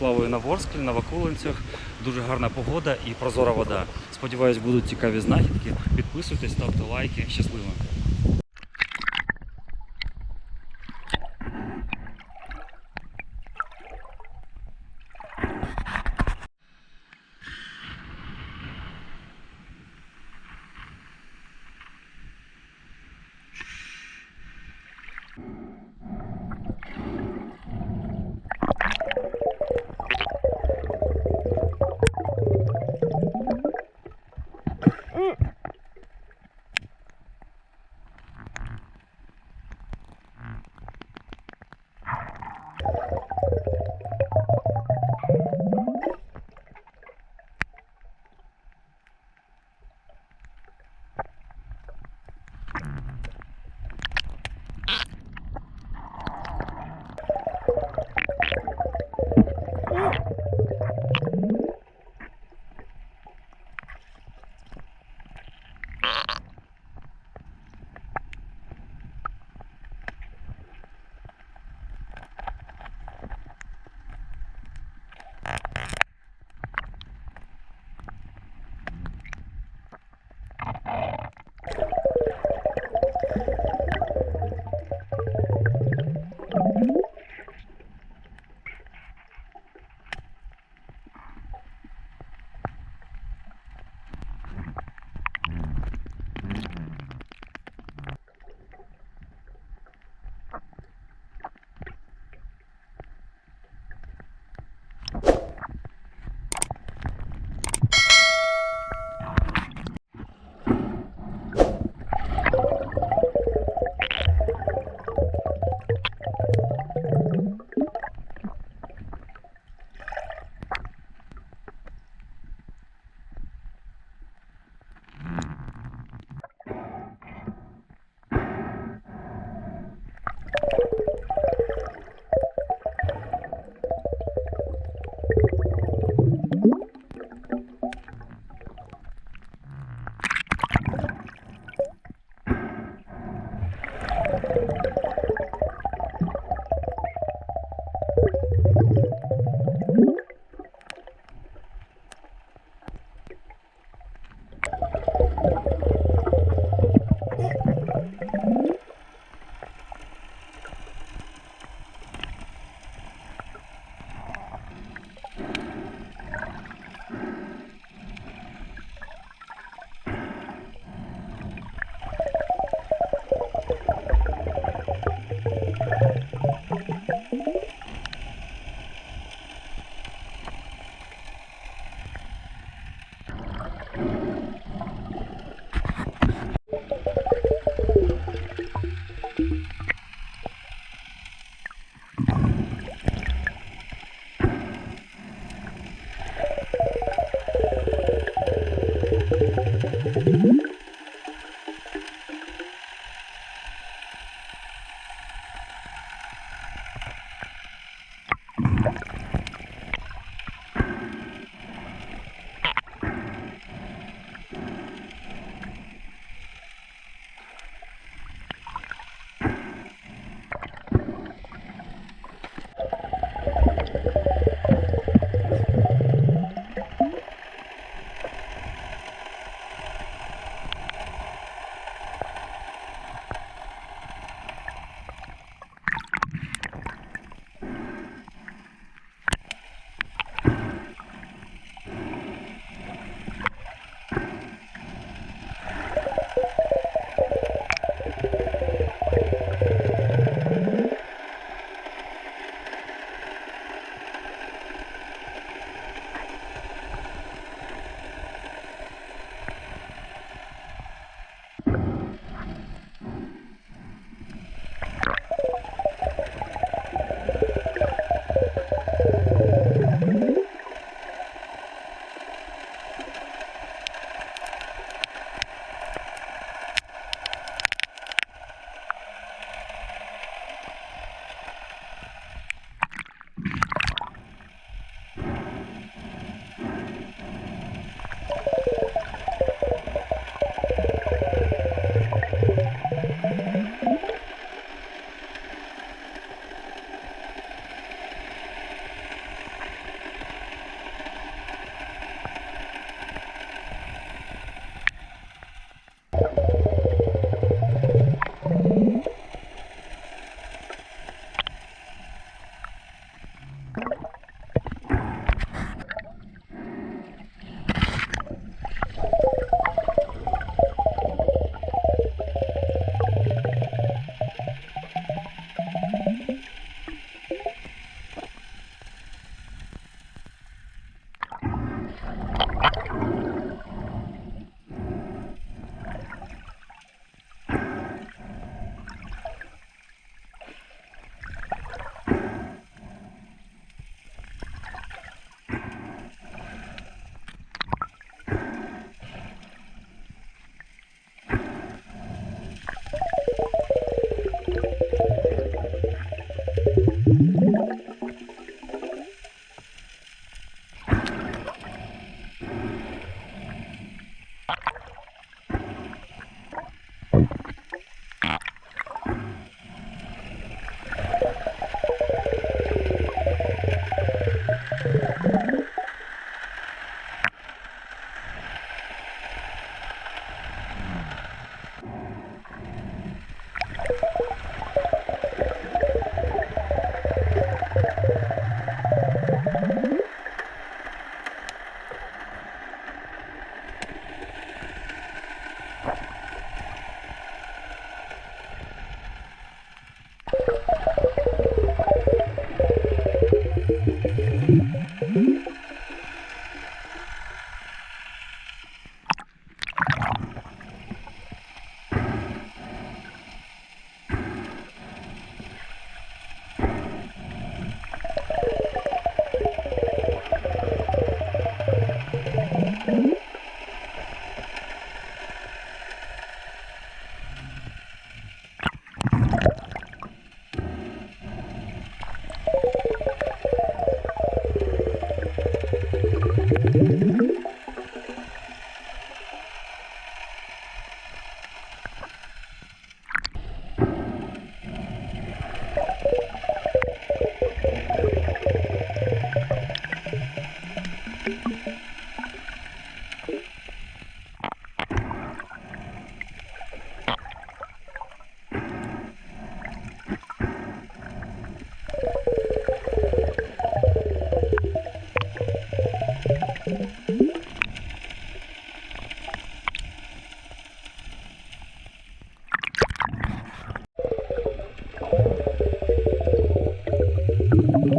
плаваю на Ворсклі, на Вакулинцях. Дуже гарна погода і прозора вода. Сподіваюсь, будуть цікаві знахідки. Підписуйтесь, ставте лайки. Щасливо!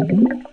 Thank you.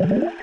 Mm-hmm.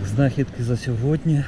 Так, знахідки за сьогодні.